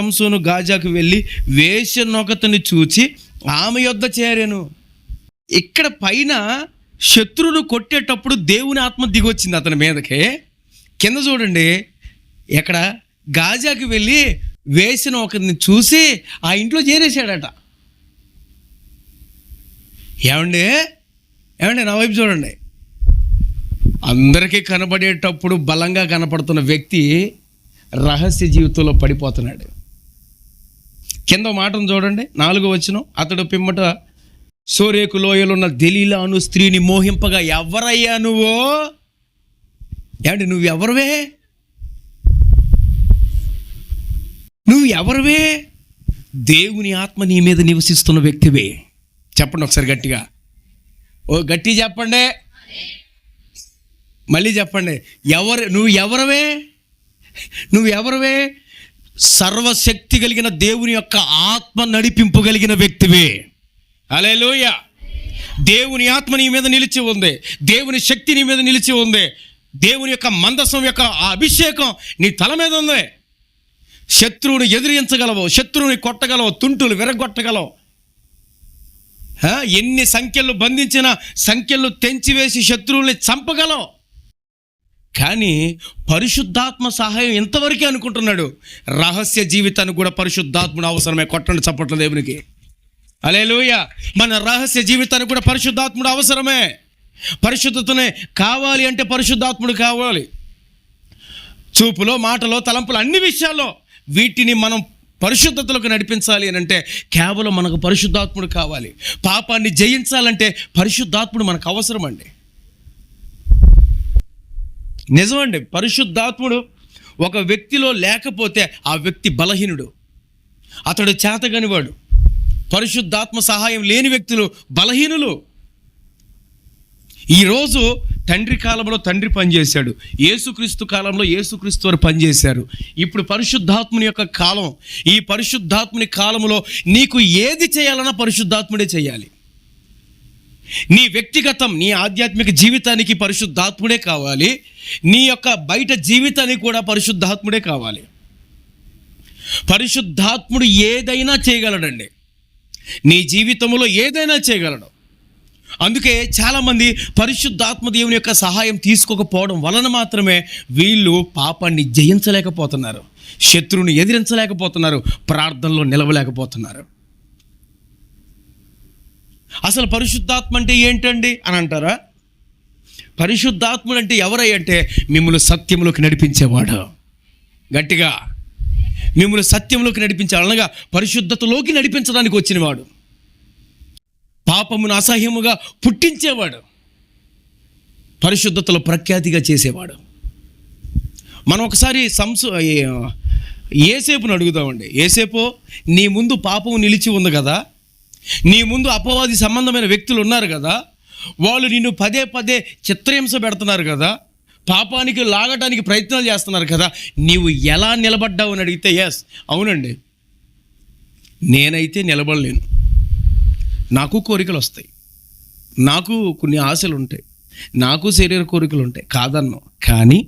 సంసోను గాజాకు వెళ్ళి వేశ్యనొకతని చూచి ఆమె యొద్ద చేరాను. ఇక్కడ పైన శత్రువును కొట్టేటప్పుడు దేవుని ఆత్మ దిగొచ్చింది అతని మీదకి. కింద చూడండి ఎక్కడ గాజాకి వెళ్ళి వేసిన ఒకరిని చూసి ఆ ఇంట్లో చేరేసాడట ఏమండి? ఏమండి నా వైపు చూడండి. అందరికీ కనబడేటప్పుడు బలంగా కనపడుతున్న వ్యక్తి రహస్య జీవితంలో పడిపోతున్నాడు. కింద మాటను చూడండి. నాలుగో వచ్చిన అతడు పిమ్మట సోరేకు లోయలున్న ఉన్న దెలీలా అను స్త్రీని మోహింపగా ఎవరయ్యా నువ్వో? ఏమండి నువ్వు ఎవరివే నువ్వు ఎవరివే దేవుని ఆత్మ నీ మీద నివసిస్తున్న వ్యక్తివే. చెప్పండి ఒకసారి గట్టిగా. ఓ గట్టి చెప్పండి. మళ్ళీ చెప్పండి. ఎవరు నువ్వు ఎవరివే నువ్వు ఎవరివే సర్వశక్తి కలిగిన దేవుని యొక్క ఆత్మ నడిపింపు కలిగిన వ్యక్తివే. అలేలోయ దేవుని ఆత్మ నీ మీద నిలిచి ఉంది. దేవుని శక్తి నీ మీద నిలిచి ఉంది. దేవుని యొక్క మందసం యొక్క ఆ అభిషేకం నీ తల మీద ఉంది. శత్రువుని ఎదిరించగలవు శత్రువుని కొట్టగలవు తుంటులు విరగొట్టగలవు. ఎన్ని సంఖ్యలు బంధించినా సంఖ్యలు తెంచివేసి శత్రువుల్ని చంపగలవు. కానీ పరిశుద్ధాత్మ సహాయం ఎంతవరకే అనుకుంటున్నాడు. రహస్య జీవితానికి కూడా పరిశుద్ధాత్ముడు అవసరమే. కొట్టండి చప్పట్ల దేవునికి. అలేలుయ మన రహస్య జీవితానికి కూడా పరిశుద్ధాత్ముడు అవసరమే. పరిశుద్ధతనే కావాలి అంటే పరిశుద్ధాత్ముడు కావాలి. చూపులో మాటలో తలంపులు అన్ని విషయాల్లో వీటిని మనం పరిశుద్ధతలకు నడిపించాలి అని అంటే కేవలం మనకు పరిశుద్ధాత్ముడు కావాలి. పాపాన్ని జయించాలంటే పరిశుద్ధాత్ముడు మనకు అవసరం అండి నిజమండి పరిశుద్ధాత్ముడు ఒక వ్యక్తిలో లేకపోతే ఆ వ్యక్తి బలహీనుడు. అతడు చేతగనివాడు. పరిశుద్ధాత్మ సహాయం లేని వ్యక్తులు బలహీనులు. ఈరోజు తండ్రి కాలంలో తండ్రి పనిచేశాడు. ఏసుక్రీస్తు కాలంలో ఏసుక్రీస్తు వారు పనిచేశారు. ఇప్పుడు పరిశుద్ధాత్ముని యొక్క కాలం. ఈ పరిశుద్ధాత్ముని కాలంలో నీకు ఏది చేయాలన్నా పరిశుద్ధాత్ముడే చేయాలి. నీ వ్యక్తిగతం నీ ఆధ్యాత్మిక జీవితానికి పరిశుద్ధాత్ముడే కావాలి. నీ యొక్క బయట జీవితానికి కూడా పరిశుద్ధాత్ముడే కావాలి. పరిశుద్ధాత్ముడు ఏదైనా చేయగలడండి. నీ జీవితంలో ఏదైనా చేయగలడు. అందుకే చాలామంది పరిశుద్ధాత్మ దేవుని యొక్క సహాయం తీసుకోకపోవడం వలన మాత్రమే వీళ్ళు పాపాన్ని జయించలేకపోతున్నారు. శత్రువుని ఎదిరించలేకపోతున్నారు. ప్రార్థనలో నిలవలేకపోతున్నారు. అసలు పరిశుద్ధాత్మ అంటే ఏంటండి అని అంటారా? పరిశుద్ధాత్ముడు అంటే ఎవరై అంటే మిమ్మల్ని సత్యంలోకి నడిపించేవాడు. గట్టిగా మిమ్మల్ని సత్యంలోకి నడిపించాడు అనగా పరిశుద్ధతలోకి నడిపించడానికి వచ్చినవాడు. పాపమును అసహ్యముగా పుట్టించేవాడు. పరిశుద్ధతలో ప్రఖ్యాతిగా చేసేవాడు. మనం ఒకసారి సంసు ఏ- ఏసేపును అడుగుదామండి. ఏసేపు నీ ముందు పాపము నిలిచి ఉంది కదా. నీ ముందు అపవాది సంబంధమైన వ్యక్తులు ఉన్నారు కదా. వాళ్ళు నిన్ను పదే పదే చిత్రహింస పెడుతున్నారు కదా పాపానికి లాగటానికి ప్రయత్నాలు చేస్తున్నారు కదా నీవు ఎలా నిలబడ్డావు అని అడిగితే ఎస్ అవునండి. నేనైతే నిలబడలేను. నాకు కోరికలు వస్తాయి. నాకు కొన్ని ఆశలు ఉంటాయి. నాకు శరీర కోరికలు ఉంటాయి. కాదన్ను. కానీ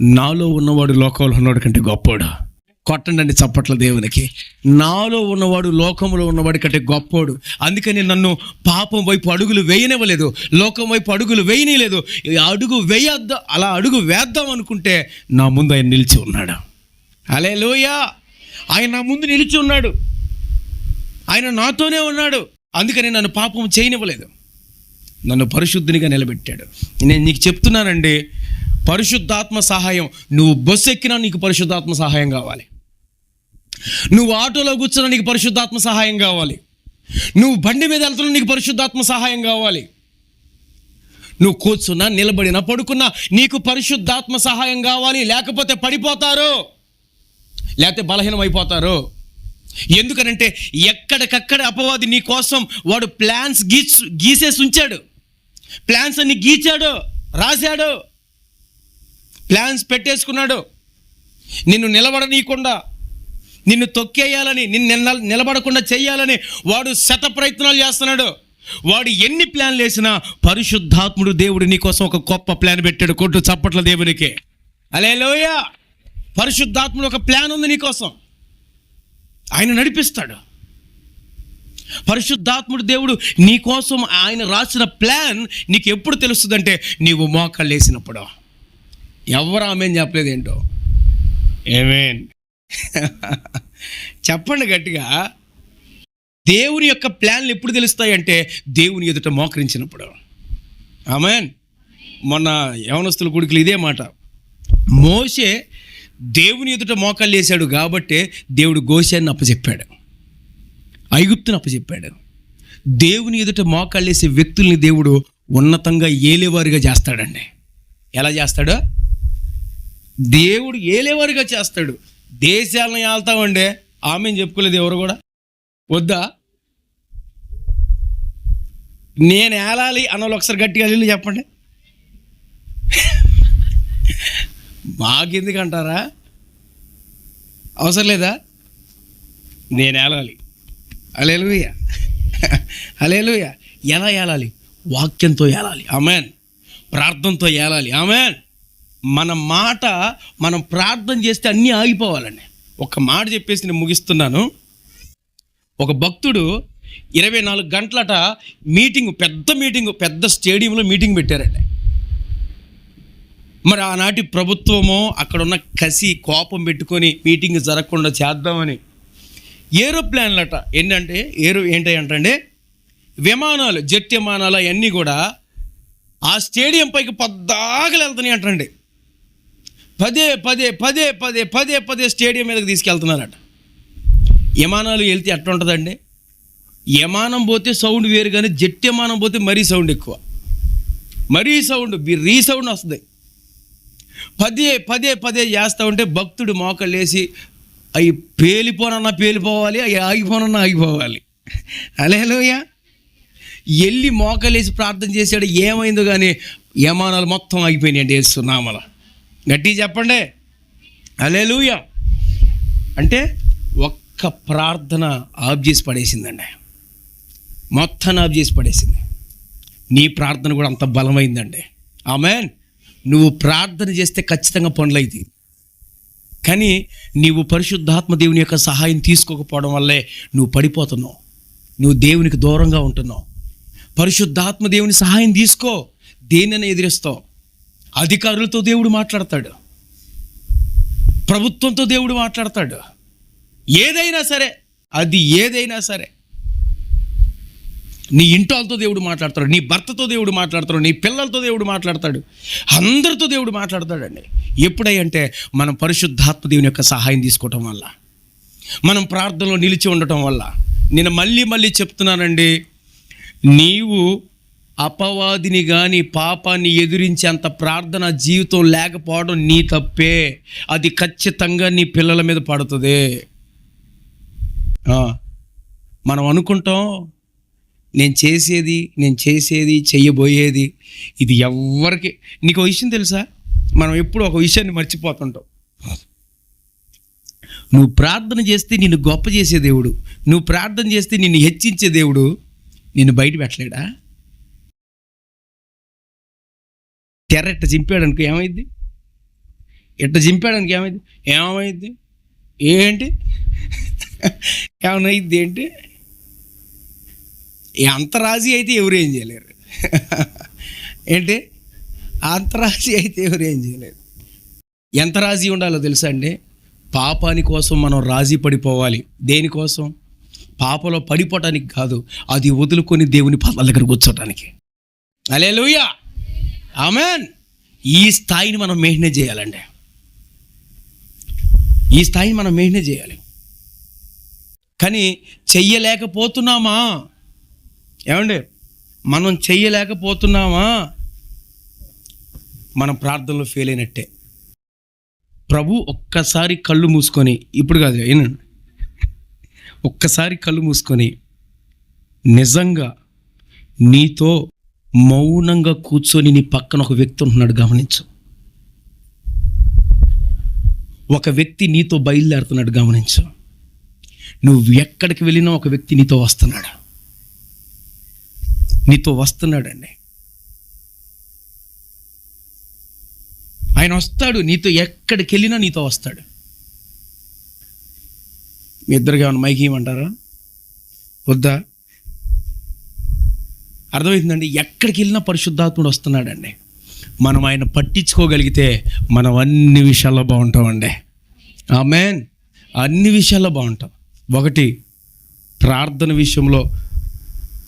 నాలో ఉన్నవాడు లోకంలో ఉన్నవాడు కంటే గొప్పవాడా కొట్టండి చప్పట్ల దేవునికి. నాలో ఉన్నవాడు లోకంలో ఉన్నవాడి కంటే గొప్పోడు. అందుకని నన్ను పాపం వైపు అడుగులు వేయనివ్వలేదు. లోకం వైపు అడుగులు వేయనిలేదు. అడుగు వేయద్దా అలా అడుగు వేద్దాం అనుకుంటే నా ముందు ఆయన నిలిచి ఉన్నాడు. అలే ఆయన నా ముందు నిలిచి ఉన్నాడు. ఆయన నాతోనే ఉన్నాడు. అందుకని నన్ను పాపం చేయనివ్వలేదు. నన్ను పరిశుద్ధినిగా నిలబెట్టాడు. నేను నీకు చెప్తున్నానండి పరిశుద్ధాత్మ సహాయం నువ్వు బస్సు ఎక్కినా నీకు పరిశుద్ధాత్మ సహాయం కావాలి. నువ్వు ఆటోలో కూర్చున్న నీకు పరిశుద్ధాత్మ సహాయం కావాలి. నువ్వు బండి మీద వెళ్తున్నా నీకు పరిశుద్ధాత్మ సహాయం కావాలి. నువ్వు కూర్చున్నా నిలబడినా పడుకున్నా నీకు పరిశుద్ధాత్మ సహాయం కావాలి. లేకపోతే పడిపోతారు. లేకపోతే బలహీనం అయిపోతారు. ఎందుకనంటే ఎక్కడికక్కడ అపవాది నీ కోసం వాడు ప్లాన్స్ గీ గీసేసి ఉంచాడు. ప్లాన్స్ అన్ని గీచాడు రాశాడు. ప్లాన్స్ పెట్టేసుకున్నాడు. నిన్ను నిలబడనీయకుండా నిన్ను తొక్కేయాలని నిన్ను నిలబడకుండా చేయాలని వాడు శత ప్రయత్నాలు చేస్తున్నాడు. వాడు ఎన్ని ప్లాన్లు వేసినా పరిశుద్ధాత్ముడు దేవుడు నీకోసం ఒక గొప్ప ప్లాన్ పెట్టాడు కొట్టు చప్పట్ల దేవునికి. అలే లోయ పరిశుద్ధాత్ముడు ఒక ప్లాన్ ఉంది నీకోసం ఆయన నడిపిస్తాడు. పరిశుద్ధాత్ముడు దేవుడు నీకోసం ఆయన రాసిన ప్లాన్ నీకు ఎప్పుడు తెలుస్తుందంటే నీవు మోకాళ్ళు వేసినప్పుడు ఎవరు ఆమె చెప్పలేదు ఏంటో ఏమేన్ చెప్పండి గట్టిగా. దేవుని యొక్క ప్లాన్లు ఎప్పుడు తెలుస్తాయంటే దేవుని ఎదుట మోకరించినప్పుడు. ఆమెన్. మొన్న యవనస్తుల కొడుకులు ఇదే మాట. మోసే దేవుని ఎదుట మోకాళ్ళు వేశాడు కాబట్టే దేవుడు గోశాన్ని అప్పచెప్పాడు ఐగుప్తుని అప్పచెప్పాడు దేవుని ఎదుట మోకాళ్ళు వేసే వ్యక్తుల్ని దేవుడు ఉన్నతంగా ఏలేవారిగా చేస్తాడండి. ఎలా చేస్తాడు? దేవుడు ఏలేవారిగా చేస్తాడు. దేశాలను ఏళ్తామండి ఆమె చెప్పుకోలేదు ఎవరు కూడా? వద్దా? నేను ఏలాలి అన్నోళ్ళు ఒకసారి గట్టిగా వెళ్ళి చెప్పండి. మాకెందుకంటారా? అవసరం లేదా? నేను ఏలాలి. అలేలుయ అలేలుయ ఎలా ఏలాలి? వాక్యంతో ఏలాలి. ఆమెన్. ప్రార్థనతో ఏలాలి. ఆమెన్. మన మాట మనం ప్రార్థన చేస్తే అన్నీ ఆగిపోవాలండి. ఒక మాట చెప్పేసి నేను ముగిస్తున్నాను. ఒక భక్తుడు ఇరవై నాలుగు గంటలట మీటింగ్ పెద్ద మీటింగ్ పెద్ద స్టేడియంలో మీటింగ్ పెట్టారండి. మరి ఆనాటి ప్రభుత్వము అక్కడ ఉన్న కసి కోపం పెట్టుకొని మీటింగ్ జరగకుండా చేద్దామని ఏరోప్లాన్లట ఏంటంటే ఏరో ఏంటి అంటే విమానాలు జెట్ విమానాలు అవన్నీ కూడా ఆ స్టేడియం పైకి పద్దాకలు వెళ్తున్నాయి అంటండి పదే పదే పదే పదే పదే పదే స్టేడియం మీదకి తీసుకెళ్తున్నారట. విమానాలు వెళ్తే ఎట్లా ఉంటుందండి? విమానం పోతే సౌండ్ వేరు కానీ జెట్ విమానం పోతే మరీ సౌండ్ ఎక్కువ. మరీ సౌండ్ రీ సౌండ్ వస్తుంది. పదే పదే పదే చేస్తూ ఉంటే భక్తుడు మోకళ్ళేసి అవి పేలిపోనన్నా పేలిపోవాలి అవి ఆగిపోనన్నా ఆగిపోవాలి. అలేలోయ వెళ్ళి మోకలేసి ప్రార్థన చేశాడు ఏమైందో కానీ యమానాలు మొత్తం ఆగిపోయినాయండి వేస్తున్నామల గట్టి చెప్పండి. అలేలుయ అంటే ఒక్క ప్రార్థన ఆఫ్ చేసి పడేసిందండి. మొత్తం ఆఫ్ చేసి పడేసింది. నీ ప్రార్థన కూడా అంత బలమైందండి. ఆమెన్. నువ్వు ప్రార్థన చేస్తే ఖచ్చితంగా పనులైతే కానీ నీవు పరిశుద్ధాత్మ దేవుని యొక్క సహాయం తీసుకోకపోవడం వల్లే నువ్వు పడిపోతున్నావు. నువ్వు దేవునికి దూరంగా ఉంటున్నావు. పరిశుద్ధాత్మ దేవుని సహాయం తీసుకో. దేనిని ఎదిరిస్తావు. అధికారులతో దేవుడు మాట్లాడతాడు. ప్రభుత్వంతో దేవుడు మాట్లాడతాడు. ఏదైనా సరే అది ఏదైనా సరే నీ ఇంటాలతో దేవుడు మాట్లాడతాడు నీ భర్తతో దేవుడు మాట్లాడతాడు నీ పిల్లలతో దేవుడు మాట్లాడతాడు అందరితో దేవుడు మాట్లాడతాడండి. ఎప్పుడంటే మనం పరిశుద్ధాత్మ దేవుని యొక్క సహాయం తీసుకోవటం వల్ల మనం ప్రార్థనలో నిలిచి ఉండటం వల్ల. నేను మళ్ళీ మళ్ళీ చెప్తున్నానండి నీవు అపవాదిని కానీ పాపాన్ని ఎదిరించేంత ప్రార్థన జీవితం లేకపోవడం నీ తప్పే. అది ఖచ్చితంగా నీ పిల్లల మీద పడుతుంది. మనం అనుకుంటాం నేను చేసేది నేను చేసేది చెయ్యబోయేది ఇది ఎవ్వరికి. నీకు విషయం తెలుసా? మనం ఎప్పుడు ఒక విషయాన్ని మర్చిపోతుంటాం. నువ్వు ప్రార్థన చేస్తే నిన్ను గొప్ప చేసే దేవుడు. నువ్వు ప్రార్థన చేస్తే నిన్ను హెచ్చించే దేవుడు నిన్ను బయట పెట్టలేడా? తెర్ర ఇట్ట చింపాడనుకో ఏమైంది? ఇట్ట చింపాడనుకో ఏమైంది? ఏమైంది? ఏంటి? ఏమైంది ఏంటి? అంత అంతరాజీ అయితే ఎవరు ఏం చేయలేరు. ఏంటి? అంతరాజీ అయితే ఎవరు ఏం చేయలేరు. ఎంత రాజీ ఉండాలో తెలుసా అండి? పాపాని కోసం మనం రాజీ పడిపోవాలి. దేనికోసం పాపలో పడిపోవటానికి కాదు అది వదులుకొని దేవుని పదాల దగ్గర కూర్చోటానికి. అలే ఆమెన్ ఈ స్థాయిని మనం మెయింటైన్ చేయాలండి. ఈ స్థాయిని మనం మెయింటైన్ చేయాలి. కానీ చెయ్యలేకపోతున్నామా? ఏమండి? మనం చెయ్యలేకపోతున్నామా? మనం ప్రార్థనలో ఫెయిల్ అయినట్టే. ప్రభు ఒక్కసారి కళ్ళు మూసుకొని ఇప్పుడు కాదు ఏనండి ఒక్కసారి కళ్ళు మూసుకొని నిజంగా నీతో మౌనంగా కూర్చొని నీ పక్కన ఒక వ్యక్తి ఉంటున్నాడు గమనించు. ఒక వ్యక్తి నీతో బయలుదేరుతున్నాడు గమనించు. నువ్వు ఎక్కడికి వెళ్ళినా ఒక వ్యక్తి నీతో వస్తున్నాడు. నీతో వస్తున్నాడండి. ఆయన వస్తాడు నీతో ఎక్కడికి వెళ్ళినా నీతో వస్తాడు. మీ ఇద్దరుగా ఏమైనా మైకి ఇవ్వమంటారా? వద్దా? అర్థమవుతుందండి? ఎక్కడికి వెళ్ళినా పరిశుద్ధాత్ముడు వస్తున్నాడండి. మనం ఆయన పట్టించుకోగలిగితే మనం అన్ని విషయాల్లో బాగుంటామండి. ఆమెన్. అన్ని విషయాల్లో బాగుంటాం. ఒకటి ప్రార్థన విషయంలో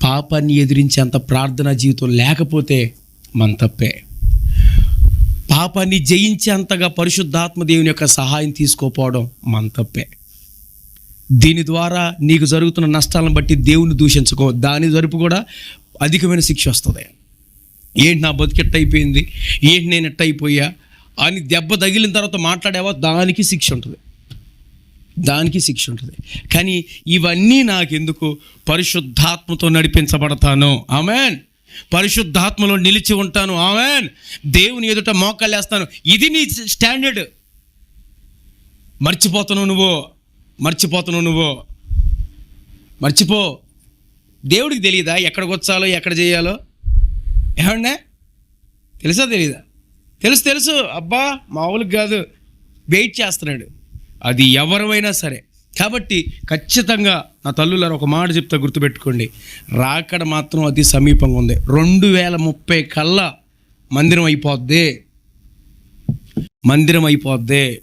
పాపాన్ని ఎదిరించేంత ప్రార్థనా జీవితం లేకపోతే మన తప్పే. పాపాన్ని జయించేంతగా పరిశుద్ధాత్మ దేవుని యొక్క సహాయం తీసుకోపోవడం మన తప్పే. దీని ద్వారా నీకు జరుగుతున్న నష్టాలను బట్టి దేవుని దూషించుకో. దాని జరుపు కూడా అధికమైన శిక్ష వస్తుంది. ఏంటి నా బతికెట్ట అయిపోయింది? ఏంటి నేను ఎట్ట అయిపోయా? అని దెబ్బ తగిలిన తర్వాత మాట్లాడేవా? దానికి శిక్ష ఉంటుంది. దానికి శిక్ష ఉంటుంది. కానీ ఇవన్నీ నాకెందుకు? పరిశుద్ధాత్మతో నడిపించబడతాను. ఆమెన్. పరిశుద్ధాత్మలో నిలిచి ఉంటాను. ఆమెన్. దేవుని ఎదుట మోకాళ్ళేస్తాను. ఇది నీ స్టాండర్డ్. మర్చిపోతున్నావు నువ్వు. మర్చిపోతున్నావు నువ్వు. మర్చిపో. దేవుడికి తెలియదా ఎక్కడికి వచ్చాలో ఎక్కడ చేయాలో? ఏమండే? తెలుసా తెలియదా తెలుసు తెలుసు. అబ్బా మామూలుగా కాదు. వెయిట్ చేస్తున్నాడు. అది ఎవరైనా సరే. కాబట్టి ఖచ్చితంగా నా తల్లులారు ఒక మాట చెప్తా గుర్తుపెట్టుకోండి. రాకడ మాత్రం అతి సమీపంగా ఉంది. రెండు వేల ముప్పై కల్లా మందిరం అయిపోద్ది. మందిరం అయిపోద్ది.